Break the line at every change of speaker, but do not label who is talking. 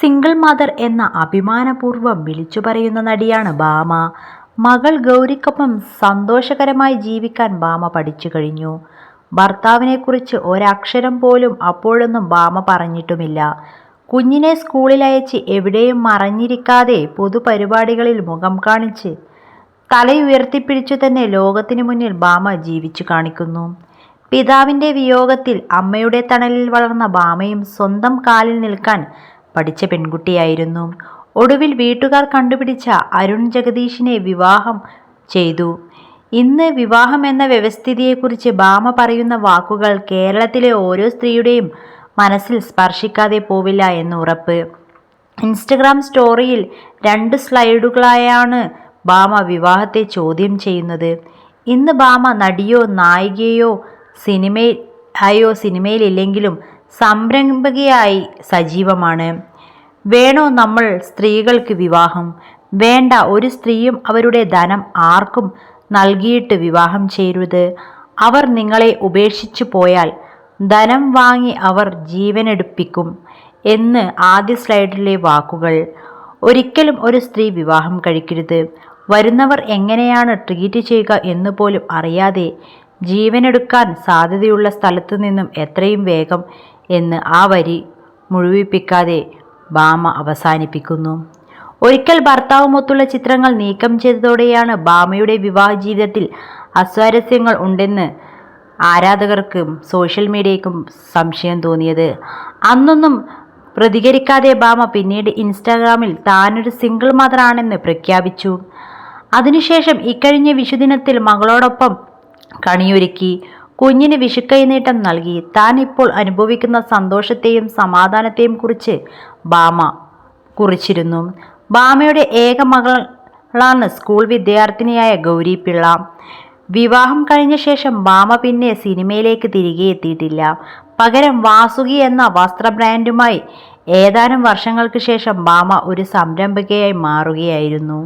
Single mother എന്ന അഭിമാനപൂർവം വിളിച്ചു പറയുന്ന നടിയാണ് ഭാമ മകൾ ഗൗരിക്കൊപ്പം സന്തോഷകരമായി ജീവിക്കാൻ ഭാമ പഠിച്ചു കഴിഞ്ഞു. ഭർത്താവിനെക്കുറിച്ച് ഒരക്ഷരം പോലും അപ്പോഴൊന്നും ഭാമ പറഞ്ഞിട്ടുമില്ല. കുഞ്ഞിനെ സ്കൂളിൽ അയച്ച് എവിടെയും മറഞ്ഞിരിക്കാതെ പൊതുപരിപാടികളിൽ മുഖം കാണിച്ച് തലയുയർത്തിപ്പിടിച്ചു തന്നെ ലോകത്തിനു മുന്നിൽ ഭാമ ജീവിച്ചു കാണിക്കുന്നു. പിതാവിന്റെ വിയോഗത്തിൽ അമ്മയുടെ തണലിൽ വളർന്ന ഭാമയും സ്വന്തം കാലിൽ നിൽക്കാൻ പഠിച്ച പെൺകുട്ടിയായിരുന്നു. ഒടുവിൽ വീട്ടുകാർ കണ്ടുപിടിച്ച അരുൺ ജഗദീഷിനെ വിവാഹം ചെയ്തു. ഇന്ന് വിവാഹം എന്ന വ്യവസ്ഥിതിയെക്കുറിച്ച് ഭാമ പറയുന്ന വാക്കുകൾ കേരളത്തിലെ ഓരോ സ്ത്രീയുടെയും മനസ്സിൽ സ്പർശിക്കാതെ പോവില്ല എന്ന് ഉറപ്പ്. ഇൻസ്റ്റഗ്രാം സ്റ്റോറിയിൽ രണ്ട് സ്ലൈഡുകളായാണ് ഭാമ വിവാഹത്തെ ചോദ്യം ചെയ്യുന്നത്. ഇന്ന് ഭാമ നടിയോ നായികയോ സിനിമയിൽ ആയോ സിനിമയിലില്ലെങ്കിലും സംരംഭകയായി സജീവമാണ്. വേണോ നമ്മൾ സ്ത്രീകൾക്ക് വിവാഹം? വേണ്ട ഒരു സ്ത്രീയും അവരുടെ ധനം ആർക്കും നൽകിയിട്ട് വിവാഹം ചെയ്യരുത്. അവർ നിങ്ങളെ ഉപേക്ഷിച്ചു പോയാൽ ധനം വാങ്ങി അവർ ജീവനെടുപ്പിക്കും എന്ന് ആദ്യ സ്ലൈഡിലെ വാക്കുകൾ. ഒരിക്കലും ഒരു സ്ത്രീ വിവാഹം കഴിക്കരുത്. വരുന്നവർ എങ്ങനെയാണ് ട്രീറ്റ് ചെയ്യുക എന്ന് പോലും അറിയാതെ ജീവനെടുക്കാൻ സാധ്യതയുള്ള സ്ഥലത്തു നിന്നും എത്രയും വേഗം എന്ന് ആ വരി മുഴുവിപ്പിക്കാതെ ഭാമ അവസാനിപ്പിക്കുന്നു. ഒരിക്കൽ ഭർത്താവുമൊത്തുള്ള ചിത്രങ്ങൾ നീക്കം ചെയ്തതോടെയാണ് ഭാമയുടെ വിവാഹ ജീവിതത്തിൽ അസ്വാരസ്യങ്ങൾ ഉണ്ടെന്ന് ആരാധകർക്കും സോഷ്യൽ മീഡിയയ്ക്കും സംശയം തോന്നിയത്. അന്നൊന്നും പ്രതികരിക്കാതെ ഭാമ പിന്നീട് ഇൻസ്റ്റാഗ്രാമിൽ താനൊരു സിംഗിൾ മദറാണെന്ന് പ്രഖ്യാപിച്ചു. അതിനുശേഷം ഇക്കഴിഞ്ഞ വിഷുദിനത്തിൽ മകളോടൊപ്പം കണിയൊരുക്കി. കുഞ്ഞിന് വിഷുക്കൈനീട്ടം നൽകി. താൻ ഇപ്പോൾ അനുഭവിക്കുന്ന സന്തോഷത്തെയും സമാധാനത്തെയും കുറിച്ച് ബാമ കുറിച്ചിരുന്നു. ബാമയുടെ ഏക മകളാണ് സ്കൂൾ വിദ്യാർത്ഥിനിയായ ഗൗരി പിള്ള. വിവാഹം കഴിഞ്ഞ ശേഷം ബാമ പിന്നെ സിനിമയിലേക്ക് തിരികെ എത്തിയിട്ടില്ല. പകരം വാസുകി എന്ന വസ്ത്ര ബ്രാൻഡുമായി ഏതാനും വർഷങ്ങൾക്ക് ശേഷം ബാമ ഒരു സംരംഭകയായി മാറുകയായിരുന്നു.